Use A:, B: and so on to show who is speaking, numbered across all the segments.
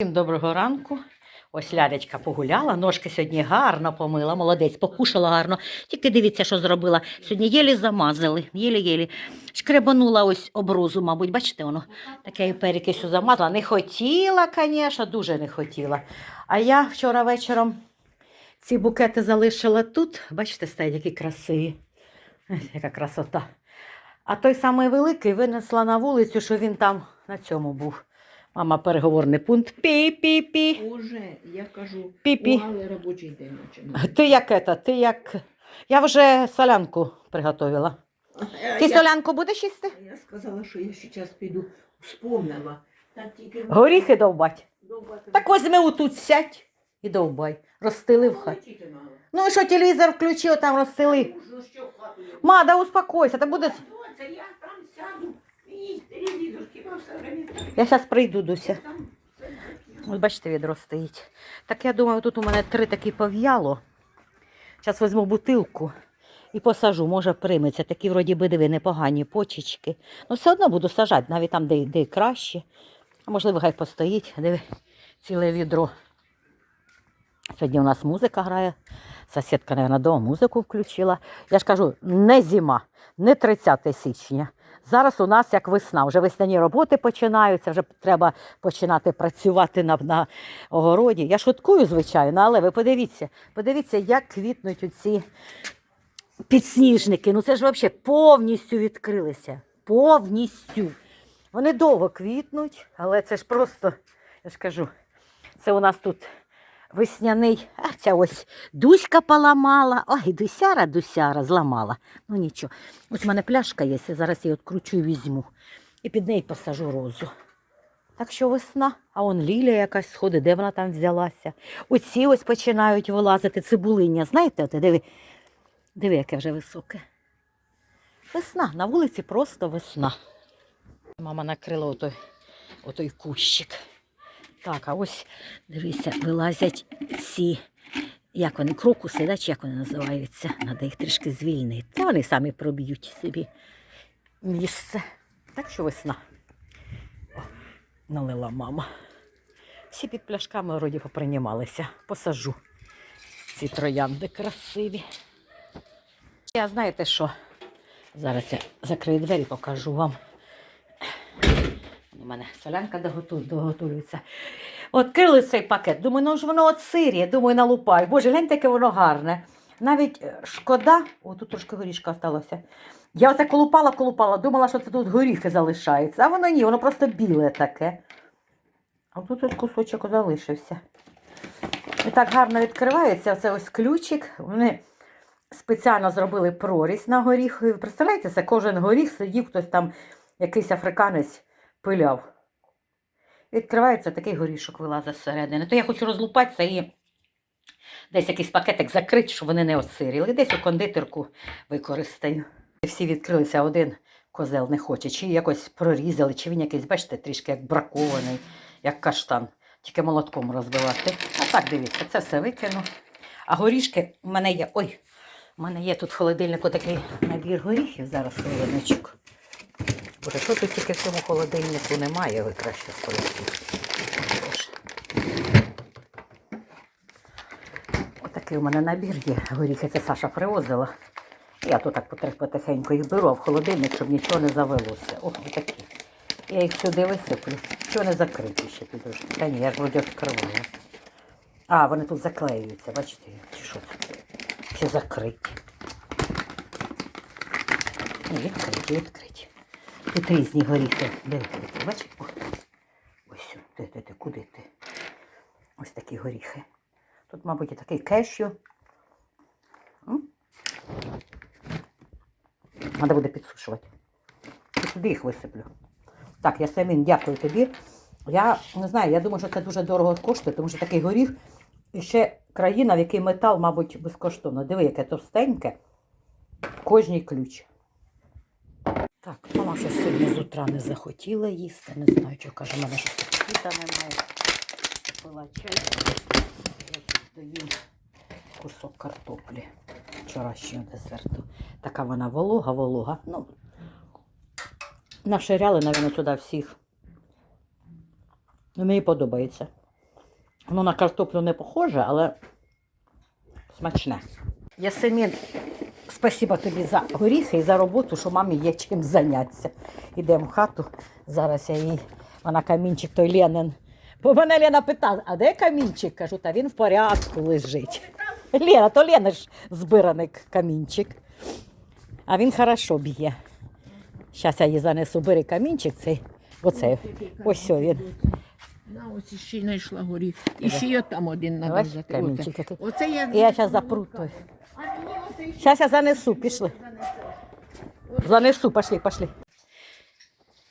A: Всім доброго ранку. Ось лялечка погуляла, ножки сьогодні гарно помила, молодець, покушала гарно. Тільки дивіться, що зробила. Сьогодні єлі замазали, єлі-єлі. Шкребанула ось обрузу, мабуть, бачите, воно таке перекисю замазала. Не хотіла, звісно, дуже не хотіла. А я вчора вечором ці букети залишила тут. Бачите, стоять які красиві. Яка красота. А той самий великий винесла на вулицю, що він там на цьому був. Мама переговорний пункт. Пі-пі-пі.
B: Уже, я кажу,
A: Пі-пі.
B: у робочий день починається.
A: Ти як это, ти як. Я вже солянку приготувала. Ти
B: я,
A: солянку будеш їсти?
B: я сказала, що я зараз піду, вспомнила. Так тільки
A: Горіхи довбать.
B: довбати.
A: Так возьми отут сядь і довбай. Розстели в хаті. Ну і що телевізор включив, там
B: я?
A: Ма, да успокойся, та буде.
B: Доця, я там сяду,
A: Я зараз прийду, Дуся. Ось бачите, відро стоїть. Так я думаю, тут у мене три такі пов'яло. Зараз візьму бутилку і посажу, може прийметься. Такі, вроді би, диви, непогані почечки. Ну, все одно буду сажати, навіть там, де, де краще. А можливо, хай постоїть, диви, ціле відро. Сьогодні у нас музика грає. Сусідка, мабуть, дома музику включила. Я ж кажу, не зима, не 30 січня. Зараз у нас як весна, вже весняні роботи починаються, вже треба починати працювати на, на огороді. Я шуткую, звичайно, але ви подивіться, подивіться, як квітнуть оці підсніжники. Ну це ж взагалі повністю відкрилися. Повністю. Вони довго квітнуть, але це ж просто, я ж кажу, це у нас тут весняний. А ця ось Дуська поламала. Ой, Дусяра, Дусяра зламала. Ну нічого. Ось в мене пляшка є, я зараз її відкручу і візьму. І під неї посажу розу. Так що весна, а он лілія якась сходить, де вона там взялася. Оці ось починають вилазити цибулиння. Знаєте, от, диви, диви, яке вже високе. Весна, на вулиці просто весна. Мама накрила отой, отой кущик. Так, а ось дивися, вилазять ці, як вони, крокуси, да, чи як вони називаються. Треба їх трішки звільнити. Та вони самі проб'ють собі місце. Так що весна. О, налила мама. Всі під пляшками вроді поприймалися. Посажу ці троянди красиві. Я знаєте що? Зараз я закрию двері, покажу вам. У мене солянка доготу- доготується. Открили цей пакет. Думаю, ну ж воно от сирі. Думаю, налупаю. Боже, гляньте, яке воно гарне. Навіть е, шкода, о, тут трошки горішка залишилося. Я оце колупала, колупала, думала, що це тут горіхи залишаються. А воно ні, воно просто біле таке. А тут ось кусочок залишився. І так гарно відкривається. Це ось ключик. Вони спеціально зробили прорізь на горіх. Представляєте, це кожен горіх сидів хтось там, якийсь африканець пиляв. Відкривається такий горішок вилазить зсередини. То я хочу розлупатися і десь якийсь пакетик закрити, щоб вони не осиріли. Десь у кондитерку використаю. Всі відкрилися, один козел не хоче, чи якось прорізали, чи він якийсь, бачите, трішки як бракований, як каштан. Тільки молотком розбивати. А так дивіться, це все викину. А горішки у мене є. Ой, у мене є тут в холодильнику такий набір горіхів. Зараз хвилиночку. Боже, що тут тільки в цьому холодильнику немає, ви краще спросіть. Отакий у мене набір є. Горіхи це Саша привозила. Я тут так потихеньку їх беру а в холодильник, щоб нічого не завелося. Ох, отакі. Я їх сюди висиплю. Що не закриті ще підожди. Та ні, я ж вроді відкривала. А, вони тут заклеюються, бачите, чи що це? Чи закриті? Ні, відкриті, відкриті. Тут різні горіхи. Дивіться, бачите? Ось, сюди, де, де, де, куди ти? Ось такі горіхи. Тут, мабуть, і такий кешю. Треба буде підсушувати. Сюди їх висиплю. Так, я Самін, дякую тобі. Я не знаю, я думаю, що це дуже дорого коштує, тому що такий горіх і ще країна, в якій метал, мабуть, безкоштовно. Диви, яке товстеньке. Кожній ключ. Так, мама щось сьогодні з утра не захотіла їсти. Не знаю, що каже, в мене щось апетита немає. Попила чай. Я доїм кусок картоплі вчорашнього десерту. Така вона волога, волога. Ну, наширяли, мабуть, туди всіх. Ну, мені подобається. Воно на картоплю не похоже, але смачне. Ясемін, спасибо тобі за горіхи і за роботу, що мамі є чим зайнятися. Ідемо в хату. Зараз я їй, вона камінчик той Ленин. Бо мене Лена питала, а де камінчик? Кажу, та він в порядку лежить. Лена, то Лена ж збираний камінчик. А він хорошо б'є. Зараз я їй занесу, бери камінчик цей. Оцей. Ось він.
B: На ось ще й знайшла горіх. І ще там один
A: камінчик
B: Оце. я...
A: Я зараз запру той. Зараз я занесу, пішли. Занесу, пошли, пошли.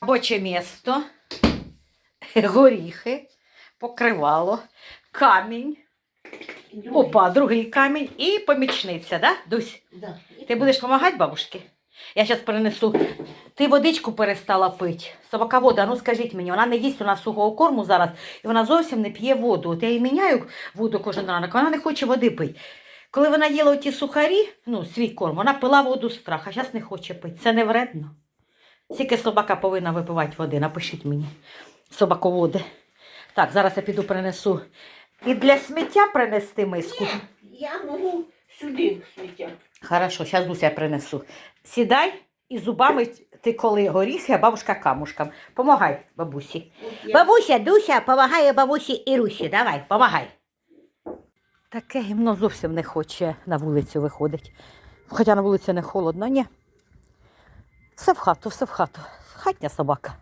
A: Робоче місто, горіхи, покривало, камінь. Опа, другий камінь і помічниця, да, Дусь?
B: Да.
A: Ти будеш допомагати бабушці? Я зараз принесу. Ти водичку перестала пити. Собака вода, ну скажіть мені, вона не їсть у нас сухого корму зараз, і вона зовсім не п'є воду. От я їй міняю воду кожен ранок, вона не хоче води пити. Коли вона їла ті сухарі, ну, свій корм, вона пила воду з страха, а зараз не хоче пити. Це не вредно. Скільки собака повинна випивати води, напишіть мені. Собаководи. Так, зараз я піду принесу. І для сміття принести миску.
B: Я можу сюди сміття.
A: Хорошо, зараз Дуся принесу. Сідай і зубами ти коли горіхи, а бабушка камушкам. Помагай бабусі. Бабуся, Дуся, помагає бабусі і Русі. Давай, помагай. Таке гімно зовсім не хоче на вулицю виходить. Хоча на вулиці не холодно, ні. Все в хату, все в хату. Хатня собака.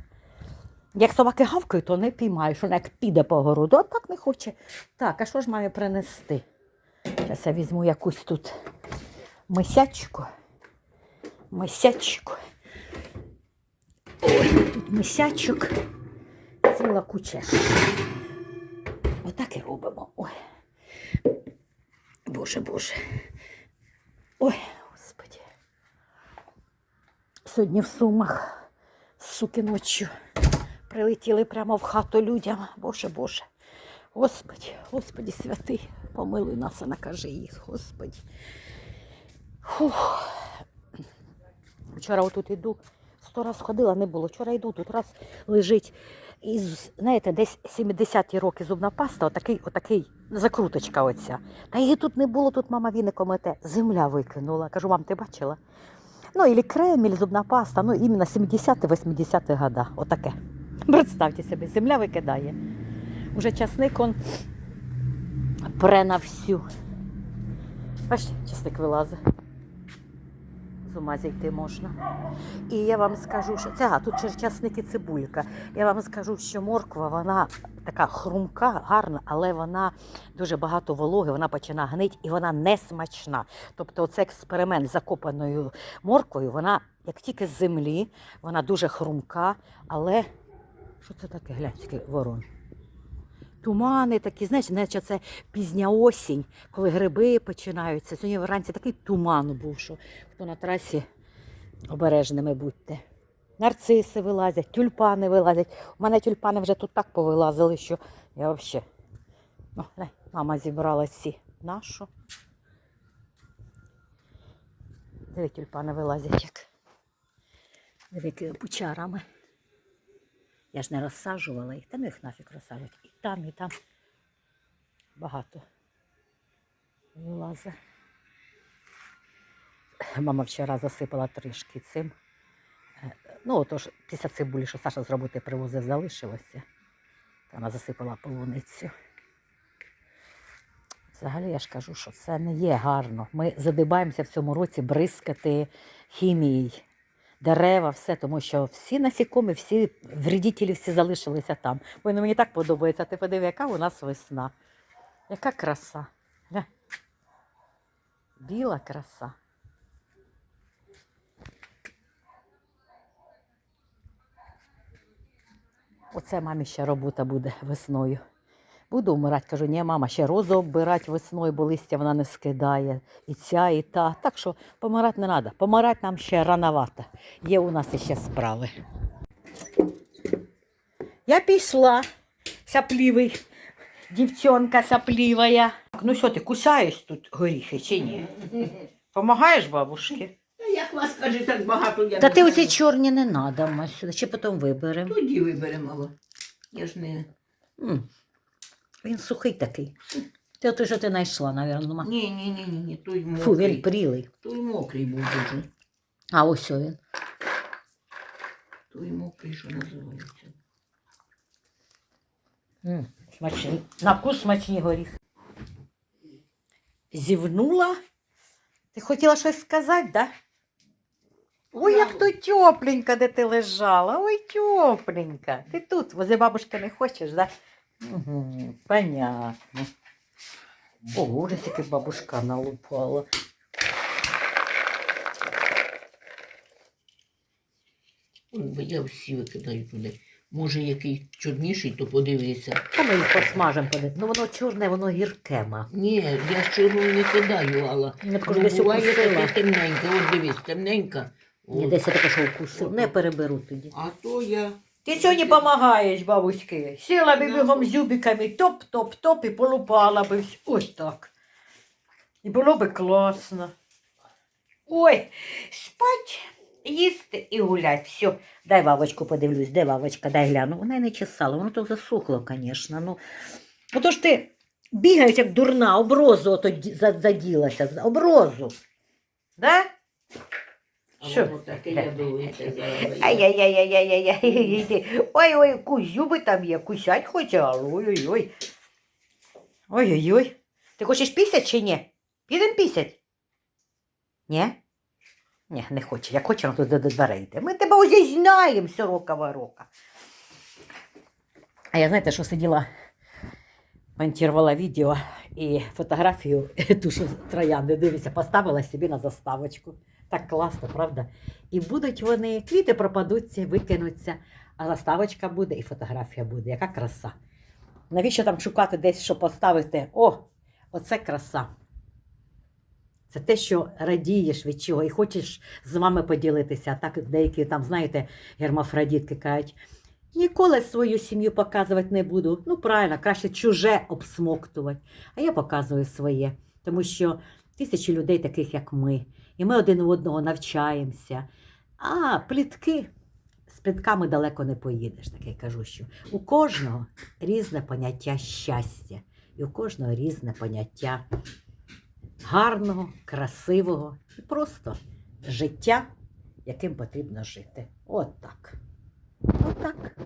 A: Як собаки гавкають, то не піймаєш. Вона як піде по городу, а так не хоче. Так, а що ж мамі принести? Зараз я візьму якусь тут мисячку. Мисячку. Ой, тут мисячок. Ціла куча. Отак і робимо. Ой. Боже, Боже. Ой, Господи. Сьогодні в Сумах, суки ночі, прилетіли прямо в хату людям. Боже, Боже. Господи, Господи святий, помилуй нас і накажи їх, Господи. Фух. Вчора отут іду, сто раз ходила, не було. Вчора йду, тут раз лежить. І, знаєте, десь 70-ті роки зубна паста, отакий, отакий закруточка оця. Та її тут не було, тут мама віником мете. Земля викинула. Кажу, мам, ти бачила? Ну, ілі крем, зубна паста, ну, іменно 70-80-ті года. Отаке. Представте собі, земля викидає. Уже часник он пре на всю. Бачите, часник вилазить. З ума зійти можна. І я вам скажу, що це а, тут ще часник і цибулька. Я вам скажу, що морква вона така хрумка, гарна, але вона дуже багато вологи, вона починає гнить і вона не смачна. Тобто, це експеримент з закопаною морквою, вона як тільки з землі, вона дуже хрумка, але що це таке? Глянь, скільки ворон. Тумани такі, знаєш, наче це пізня осінь, коли гриби починаються. Сьогодні вранці такий туман був, що хто на трасі обережними будьте. Нарциси вилазять, тюльпани вилазять. У мене тюльпани вже тут так повилазили, що я взагалі. Ну, глянь, мама зібрала ці нашу. Диви, тюльпани вилазять як. Диви, пучарами. Я ж не розсаджувала їх, та ну їх нафіг розсаджувати. І там, і там багато вилазить. Мама вчора засипала трішки цим. Е, Ну, отож, після цибулі, що Саша з роботи привозив, залишилося. Та вона засипала полуницю. Взагалі я ж кажу, що це не є гарно. Ми задибаємося в цьому році бризкати хімією, дерева, все, тому що всі насікомі, всі вредителі всі залишилися там. Ну мені так подобається. Ти подиви, яка у нас весна. Яка краса. Гля. Біла краса. Оце мамі ще робота буде весною. Буду вмирати, кажу, ні, мама, ще розу оббирати весною, бо листя вона не скидає. І ця, і та. Так що помирати не треба. Помирати нам ще рановато. Є у нас ще справи. Я пішла, саплівий, дівчонка саплівая. Ну що, ти кусаєш тут горіхи чи ні? Помагаєш бабушці?
B: Та як вас каже, так багато я
A: Та
B: не
A: ти оці чорні не треба сюди, чи потім виберемо.
B: Тоді виберемо. Я ж не...
A: М. Він сухий такий. Це той, що ти знайшла, мабуть.
B: Ні, ні, ні, ні, ні, той
A: Фу, він прілий.
B: Той мокрий був дуже.
A: А ось він.
B: Той мокрий, що називається.
A: М, Смачні. На вкус смачні горіх. Зівнула. Ти хотіла щось сказати, да? Ой, як то тепленька, де ти лежала. Ой, тепленька. Ти тут, возле бабушки не хочеш, да? Угу, понятно. Ого, тільки бабушка налупала.
B: Ой, бо я всі викидаю туди. Може, який чорніший, то подивися.
A: Та ми їх посмажемо. поди- Ну воно чорне, воно гірке, ма.
B: Ні, я ж чорного не кидаю, Алла.
A: Не
B: Ну,
A: десь
B: буває
A: укусила.
B: таке темненьке. От дивись, темненька.
A: Ні,
B: От.
A: десь я таке, що вкусив. Не переберу тоді.
B: А то я.
A: Ти сьогодні допомагаєш, бабуськи. Сіла би бігом з зюбиками, топ-топ-топ і полупала би. Ось так. І було би класно. Ой, спать, їсти і гулять. Все. Дай вавочку подивлюсь, де вавочка, дай гляну. Вона й не чесала, воно то засухло, звісно. Ну, отож ти бігаєш, як дурна, оброзу ото заділася. Оброзу. Да? Що?
B: воно таке ядовите зараз.
A: Ай-яй-яй-яй-яй-яй. Ой-ой, кусь зуби там є, кусять хотіла. Ой-ой-ой. Ой-ой-ой. Ти хочеш пісять чи ні? Підемо пісять? Ні? Ні, не хоче. Як хоче, то до, до дверей йде. Ми тебе ось знаємо, сорока ворока. А я знаєте, що сиділа, монтувала відео і фотографію, ту, що троянди, дивіться, поставила собі на заставочку. Так класно, правда? І будуть вони, квіти пропадуться, викинуться, а заставочка буде і фотографія буде. Яка краса. Навіщо там шукати десь, що поставити? О, оце краса. Це те, що радієш від чого і хочеш з вами поділитися. Так деякі там, знаєте, гермафродітки кажуть, ніколи свою сім'ю показувати не буду. Ну, правильно, краще чуже обсмоктувати. А я показую своє, тому що тисячі людей таких, як ми. І ми один у одного навчаємося. А плітки з плітками далеко не поїдеш, таке кажу, що у кожного різне поняття щастя, і у кожного різне поняття гарного, красивого і просто життя, яким потрібно жити. От так. От так.